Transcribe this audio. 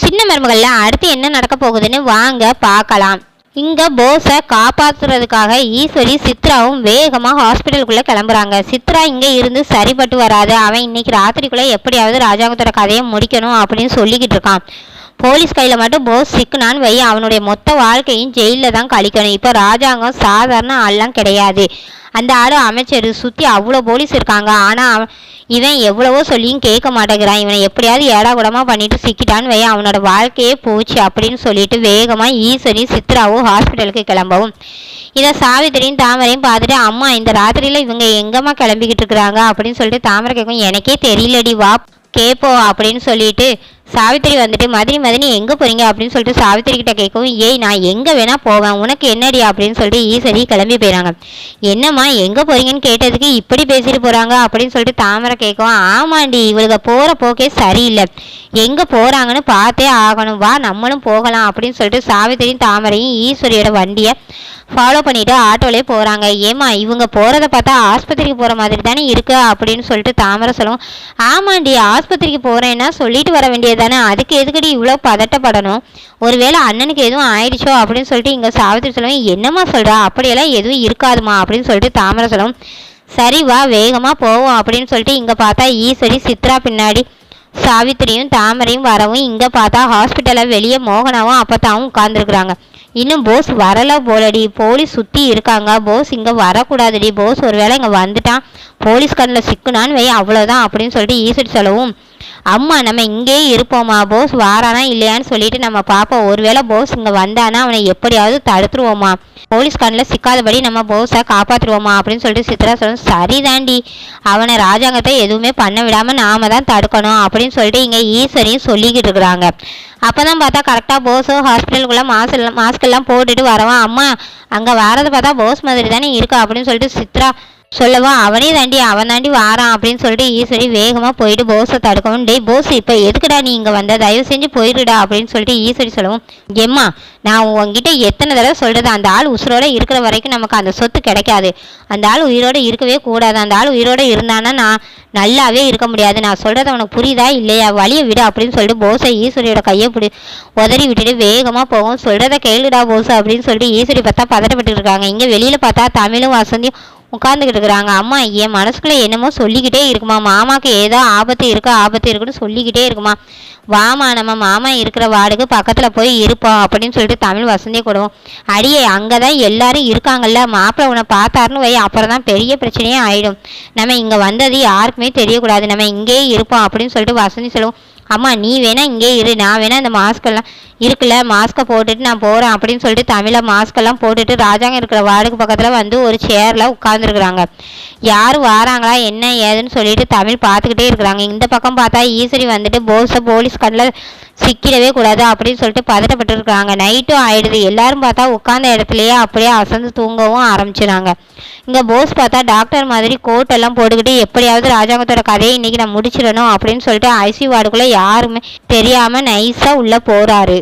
சின்ன மருமகள்ல அடுத்து என்ன நடக்க போகுதுன்னு வாங்க பார்க்கலாம். இங்க போஸை காப்பாத்துறதுக்காக ஈஸ்வரி சித்ராவும் வேகமா ஹாஸ்பிட்டலுக்குள்ள கிளம்புறாங்க. சித்ரா இங்க இருந்து சரிப்பட்டு வராது. அவன் இன்னைக்கு ராத்திரிக்குள்ள எப்படியாவது ராஜாங்கத்தோட கதையை முடிக்கணும் அப்படின்னு சொல்லிக்கிட்டு இருக்கான். போலீஸ் கையில் மட்டும் போஸ் சிக்குனான்னு வை. அவனுடைய மொத்த வாழ்க்கையும் ஜெயிலில் தான் கழிக்கணும். இப்போ ராஜாங்கம் சாதாரண ஆள்லாம் கிடையாது. அந்த ஆளு அமைச்சர் சுற்றி அவ்வளோ போலீஸ் இருக்காங்க. ஆனால் இவன் எவ்வளவோ சொல்லியும் கேட்க மாட்டேங்கிறான். இவனை எப்படியாவது ஏடாகுடமாக பண்ணிட்டு சிக்கிட்டான்னு வை அவனோட வாழ்க்கையே போச்சு அப்படின்னு சொல்லிட்டு வேகமாக ஈஸ்வரி சித்ராவும் ஹாஸ்பிட்டலுக்கு கிளம்பவும். இதை சாவித்திரியும் தாமரையும் பார்த்துட்டு அம்மா இந்த ராத்திரியில் இவங்க எங்கம்மா கிளம்பிக்கிட்டு இருக்கிறாங்க? அப்படின்னு சொல்லிட்டு தாமரை கேட்கும் எனக்கே தெரியலடி வா கேட்போம் அப்படின்னு சொல்லிட்டு சாவித்திரி வந்துட்டு மதினி மதினி எங்கே போகிறீங்க அப்படின்னு சொல்லிட்டு சாவித்திரி கிட்ட கேட்கவும் ஏய் நான் எங்கே வேணால் போவேன். உனக்கு என்னடி? அப்படின்னு சொல்லிட்டு ஈஸ்வரி கிளம்பி போயிறாங்க. என்னம்மா எங்கே போகிறீங்கன்னு கேட்டதுக்கு இப்படி பேசிட்டு போகிறாங்க அப்படின்னு சொல்லிட்டு தாமரை கேட்கவும் ஆமாண்டி இவளுக்கு போகிற போக்கே சரியில்லை. எங்கே போகிறாங்கன்னு பார்த்தே ஆகணும். வா நம்மளும் போகலாம். அப்படின்னு சொல்லிட்டு சாவித்திரியும் தாமரையும் ஈஸ்வரியோட வண்டியை ஃபாலோ பண்ணிட்டு ஆட்டோலேயே போகிறாங்க ஏமா இவங்க போகிறத பார்த்தா ஆஸ்பத்திரிக்கு போகிற மாதிரி தானே இருக்கு? அப்படின்னு சொல்லிட்டு தாமரை சொல்லுவோம் ஆமாண்டி ஆஸ்பத்திரிக்கு போகிறேன்னா சொல்லிட்டு வர வேண்டியது தானே? அதுக்கு எதுக்கடி இவ்வளோ பதட்டப்படணும்? ஒருவேளை அண்ணனுக்கு எதுவும் ஆயிடுச்சோ அப்படின்னு சொல்லிட்டு இங்கே சாவித்திரி சொல்லுவோம் என்னம்மா சொல்கிறா அப்படியெல்லாம் எதுவும் இருக்காதுமா அப்படின்னு சொல்லிட்டு தாமரை சொல்லுவோம் சரி வா வேகமாக போவோம் அப்படின்னு சொல்லிட்டு இங்கே பார்த்தா ஈஸ்வரி சித்ரா பின்னாடி சாவித்திரியும் தாமரையும் வரவும் இங்கே பார்த்தா ஹாஸ்பிட்டலில் வெளியே மோகனாவும் அப்பத்தாவும் உட்காந்துருக்குறாங்க இன்னும் போஸ் வரல போலடி. போலீஸ் சுற்றி இருக்காங்க. போஸ் இங்கே வரக்கூடாதுடி. போஸ் ஒருவேளை இங்கே வந்துட்டான். போலீஸ் கண்ணில் சிக்குனான்னு வை அவ்வளோதான் அப்படின்னு சொல்லிட்டு ஈஸ்வரி சொல்லவும் அம்மா நம்ம இங்கேயே இருப்போமா? போஸ் வாரானா இல்லையான்னு சொல்லிட்டு நம்ம பார்ப்போம் ஒருவேளை போஸ் இங்கே வந்தானா அவனை எப்படியாவது தடுத்துருவோமா? போலீஸ் கண்ணில் சிக்காதபடி நம்ம போஸை காப்பாற்றுவோமா அப்படின்னு சொல்லிட்டு சித்ரா சொல்லும் சரிதாண்டி. அவனை ராஜாங்கத்தை எதுவுமே பண்ண விடாமல் நாம தான் தடுக்கணும் அப்படின்னு சொல்லிட்டு இங்கே ஈஸ்வரியும் சொல்லிக்கிட்டு இருக்கிறாங்க. அப்போ தான் பார்த்தா கரெக்டாக போஸும் ஹாஸ்பிட்டலுக்குள்ளே மாஸ்க் எல்லாம் மாஸ்க் எல்லாம் போட்டுட்டு வரவான் அம்மா அங்கே வரது பார்த்தா போஸ் மாதிரி தானே இருக்கா? அப்படின்னு சொல்லிட்டு சித்ரா சொல்லவும் அவனே தாண்டி அவன் தாண்டி வாரான் அப்படின்னு சொல்லிட்டு ஈஸ்வரி வேகமாக போயிட்டு போஸை தடுக்கவும் டேய் போஸ் இப்போ எதுக்குடா நீ இங்கே வந்த? தயவு செஞ்சு போயிடுடா அப்படின்னு சொல்லிட்டு ஈஸ்வரி சொல்லவும் எம்மா நான் உங்ககிட்ட எத்தனை தடவை சொல்கிறது அந்த ஆள் உசுரோட இருக்கிற வரைக்கும் நமக்கு அந்த சொத்து கிடைக்காது. அந்த ஆள் உயிரோட இருக்கவே கூடாது. அந்த ஆள் உயிரோட இருந்தானா நான் நல்லாவே இருக்க முடியாது. நான் சொல்கிறது அவனுக்கு புரியுதா இல்லையா? வழியை விடு அப்படின்னு சொல்லிட்டு போஸை ஈஸ்வரியோட கையை பிடி உதறி விட்டுட்டு வேகமாக போகும் சொல்கிறத கேளுடா போஸ் அப்படின்னு சொல்லிட்டு ஈஸ்வரி பார்த்தா பதட்டப்பட்டு இருக்காங்க. இங்கே வெளியில் பார்த்தா தமிழும் வசந்தியும் உட்காந்துக்கிட்டு இருக்கிறாங்க அம்மா என் மனசுக்குள்ளே என்னமோ சொல்லிக்கிட்டே இருக்குமா? மாமாக்கு ஏதோ ஆபத்து இருக்கா? ஆபத்து இருக்குன்னு சொல்லிக்கிட்டே இருக்குமா? வாமா நம்ம மாமா இருக்கிற வார்டுக்கு பக்கத்தில் போய் இருப்போம் அப்படின்னு சொல்லிட்டு தமிழ் வசந்தியை கொடுவோம் அடியே அங்கே தான் எல்லாரும் இருக்காங்கல்ல. மாப்பிள்ளை உன்னை பார்த்தாருன்னு வை. அப்புறம் தான் பெரிய பிரச்சனையே ஆகிடும் நம்ம இங்கே வந்தது யாருக்குமே தெரியக்கூடாது. நம்ம இங்கேயே இருப்போம் அப்படின்னு சொல்லிட்டு வசந்தி சொல்லுவோம் அம்மா நீ வேணா இங்கே இரு. நான் வேணா இந்த மாஸ்கெல்லாம் இருக்குல்ல மாஸ்க்கை போட்டுட்டு நான் போகிறேன் அப்படின்னு சொல்லிட்டு தமிழை மாஸ்கெல்லாம் போட்டுட்டு ராஜாங்க இருக்கிற வார்டுக்கு பக்கத்தில் வந்து ஒரு சேரில் உட்காந்துருக்குறாங்க யார் வாராங்களா என்ன ஏதுன்னு சொல்லிட்டு தமிழ் பார்த்துக்கிட்டே இருக்கிறாங்க. இந்த பக்கம் பார்த்தா ஈஸ்வரி வந்துட்டு போஸை போலீஸ் கண்ணில் சிக்கிடவே கூடாது அப்படின்னு சொல்லிட்டு பதட்டப்பட்டுருக்கிறாங்க. நைட்டும் ஆயிடுது. எல்லாரும் பார்த்தா உட்காந்த இடத்துலையே அப்படியே அசந்து தூங்கவும் ஆரம்பிச்சிடாங்க இங்கே போஸ் பார்த்தா டாக்டர் மாதிரி கோட் எல்லாம் போட்டுக்கிட்டு எப்படியாவது ராஜாங்கத்தோட கதையை இன்னைக்கு நான் முடிச்சிடணும் அப்படின்னு சொல்லிட்டு ஐசி வார்டுக்குள்ளே யாருமே தெரியாமல் நைஸாக உள்ளே போகிறாரு